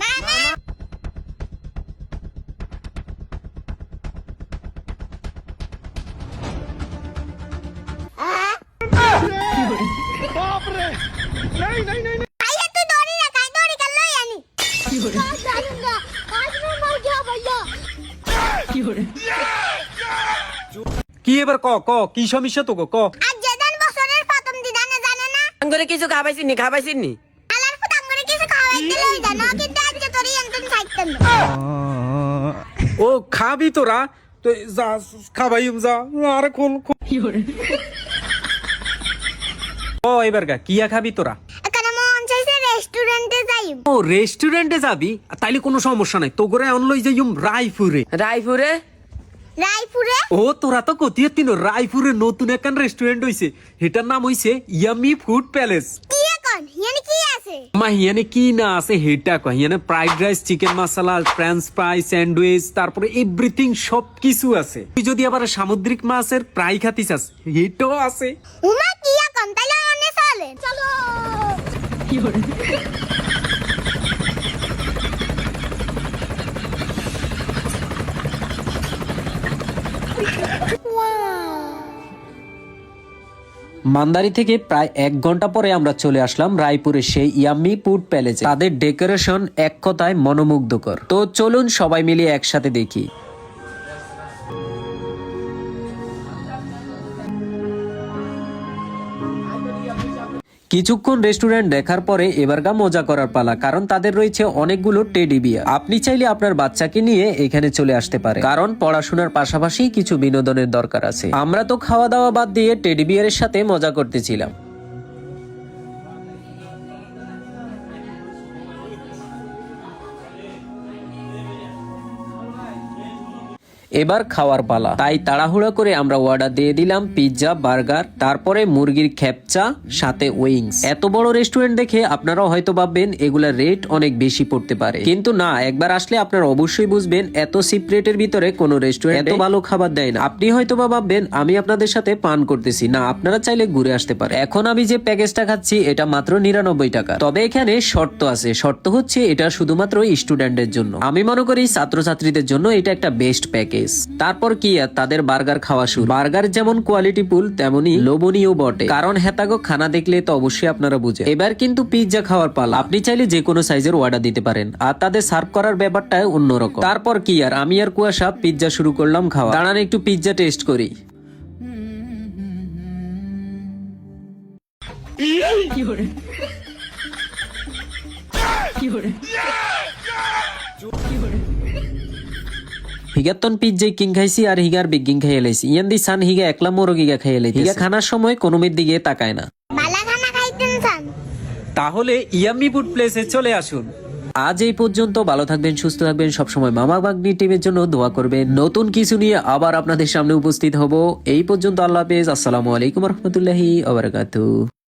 মামা কি এবার ক ক কি সমস্যা তো ক। ক আর জেদান বছরের প্রথম দিদানে জানে না? করে কিছু খাবাইছিনি খাবাইছিনি। ও খাবি তোরা? তো যা খাবাই যা আর কোন ও এবার গা কিয়া খাবি তোরা? রেস্টুরেন্টে যাই ও রেস্টুরেন্টে যাবি? তাইলে কোনো সমস্যা নাই তো করে অনলই যাইম রায়পুরে। রায়পুরে? রায়পুরে ও তোরা তো কতিয়া তিন রায়পুরে নতুন একখান রেস্টুরেন্ট হইছে। এটার নাম হইছে ইয়ামি ফুড প্যালেস। কি এখন ইয়ানি কি আছে? মা হিয়ানে কি না আছে হেটা কয়? হিয়ানে fried rice chicken masala french fry sandwich তারপরে এভরিথিং সব কিছু আছে। তুই যদি আবার সামুদ্রিক মাছের ফ্রাই খাতি চাস হেটাও আছে। উমা কি এখন তাইলে অনে চলে। চলো মান্দারি থেকে প্রায় এক ঘণ্টা পরে আমরা চলে আসলাম রায়পুরের সেই ইয়াম্মি পুট প্যালেসে। তাদের ডেকোরেশন এক কথায় মনোমুগ্ধকর। তো চলুন সবাই মিলে একসাথে দেখি। কিছুক্ষণ রেস্টুরেন্ট দেখার পরে এবারগা মজা করার পালা, কারণ তাদের রয়েছে অনেকগুলো টেডি বিয়ার। আপনি চাইলে আপনার বাচ্চাকে নিয়ে এখানে চলে আসতে পারে কারণ পড়াশোনার পাশাপাশি কিছু বিনোদনের দরকার আছে। আমরা তো খাওয়া দাওয়া বাদ দিয়ে টেডি বিয়ারের সাথে মজা করতেছিলাম। এবার খাওয়ার পালা। তাই তাড়াহুড়া করে আমরা অর্ডার দিয়ে দিলাম পিৎজা বার্গার তারপরে মুরগির খেপচা সাথে উইংস এত বড় রেস্টুরেন্ট দেখে আপনারা হয়তো ভাববেন এগুলা রেট অনেক বেশি পড়তে পারে। কিন্তু না একবার আসলে আপনারা অবশ্যই বুঝবেন এত সিপ রেটের ভিতরে কোনো রেস্টুরেন্ট এত ভালো খাবার দেয় না। আপনি হয়তো বা ভাববেন আমি আপনাদের সাথে পান করতেছি। না আপনারা চাইলে ঘুরে আসতে পারে এখন আমি যে প্যাকেজটা খাচ্ছি এটা মাত্র নিরানব্বই টাকা। তবে এখানে শর্ত আছে। শর্ত হচ্ছে এটা শুধুমাত্র স্টুডেন্টের জন্য। আমি মনে করি ছাত্রছাত্রীদের জন্য এটা একটা বেস্ট প্যাকেজ তারপর কি আর? তাদের বার্গার খাওয়া শুরু। বার্গার যেমন কোয়ালিটি ফুল, তেমনি লোভনীয় বটে। কারণ হেতাগো খানা দেখলে তো অবশ্যই আপনারা বুঝে। এবার কিন্তু পিৎজা খাওয়ার পালা। আপনি চাইলে যে কোনো সাইজের অর্ডার দিতে পারেন। আর তাদের সার্ভ করার ব্যাপারটা অন্যরকম। তারপর কি আর? আমি আর কুয়াশা পিৎজা শুরু করলাম খাওয়া। দাঁড়ান, একটু পিৎজা টেস্ট করি। হিগাতন পিজ্জাই কিং খাইছি আর হিগার বিগিং খাইয়ে লাইছি। ইয়ান দি সান হিগা একলা মোরো গিগা খাইয়ে লাইছি হিগা খানার সময় কোনোমের দিকে তাকায় না। তাহলে ইয়ামি ফুড প্লেসে চলে আসুন। আজ এই পর্যন্ত ভালো থাকবেন সুস্থ থাকবেন সবসময় মামা বাগনি টিমের জন্য দোয়া করবেন। নতুন কিছু নিয়ে আবার আপনাদের সামনে উপস্থিত হব। এই পর্যন্ত আল্লাহ হাফেজ। আসসালামু আলাইকুম রহমতুল্লাহি আবরাকাতু